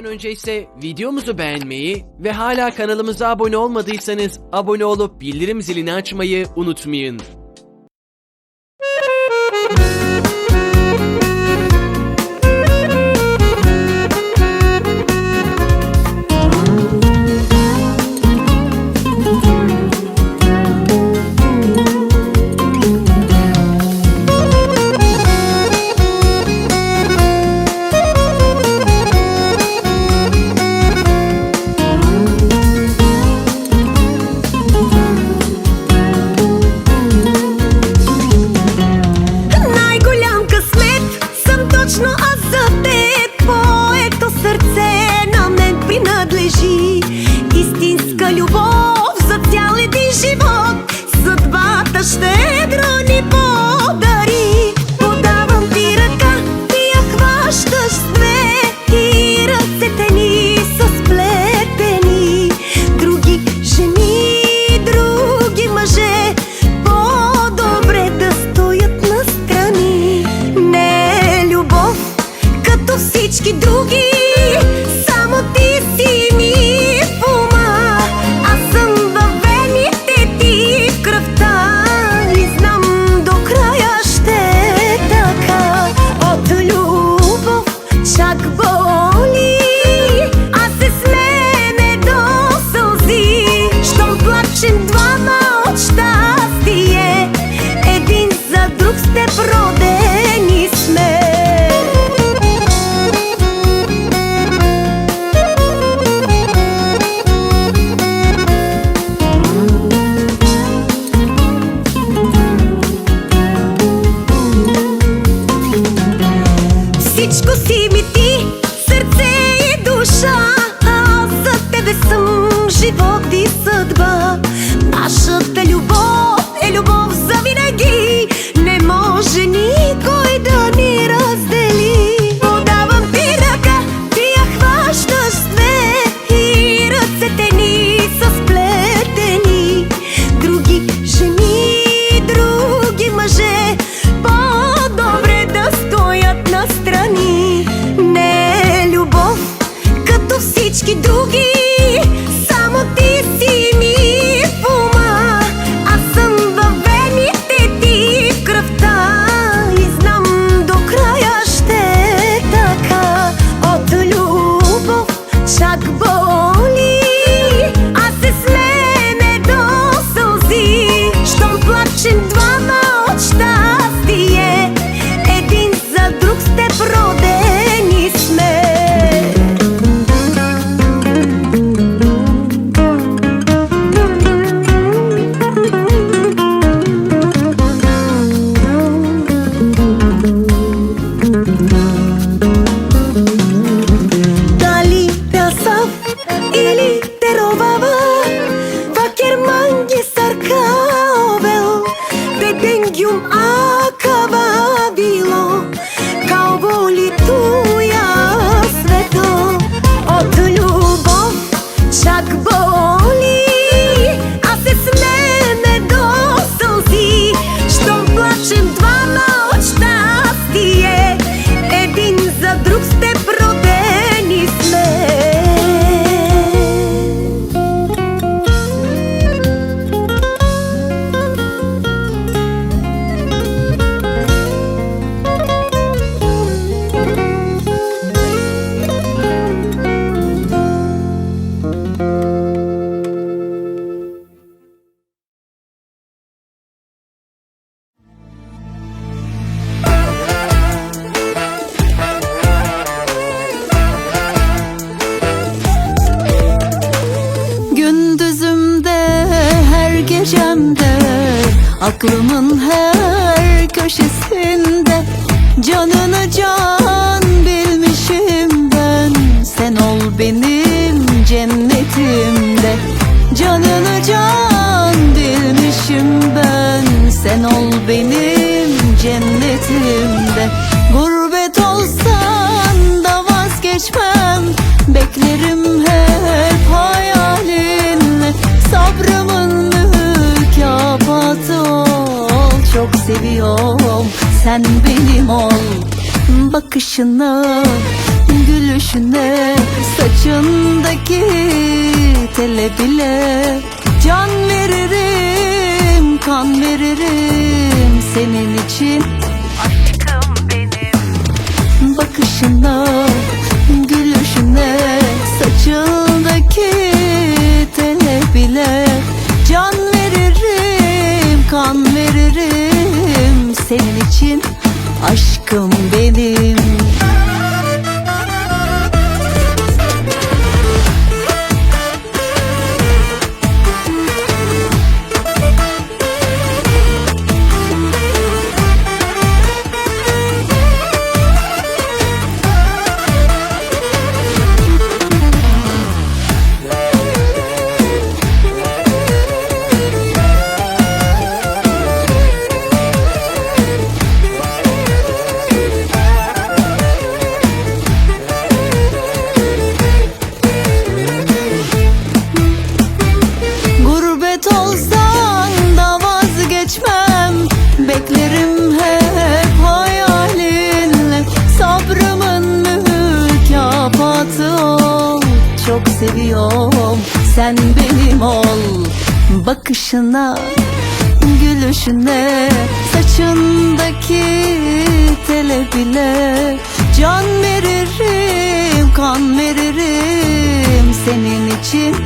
başlamadan önce ise videomuzu beğenmeyi ve hala kanalımıza abone olmadıysanız abone olup bildirim zilini açmayı unutmayın. всичко си ми ти, сърце и душа, аз за тебе съм животи. Aklımın her köşesinde Canını can bilmişim ben. Sen ol benim cennetimde. Canını can bilmişim ben. Sen ol benim cennetimde. seviyorum. Sen benim ol. Bakışına, gülüşüne Saçındaki tele bile Can veririm, kan veririm Senin için. Aşkım benim. Bakışına, gülüşüne Saçın senin için. Aşkım benim. sen benim ol Bakışına, gülüşüne Saçındaki tele bile Can veririm, kan veririm Senin için.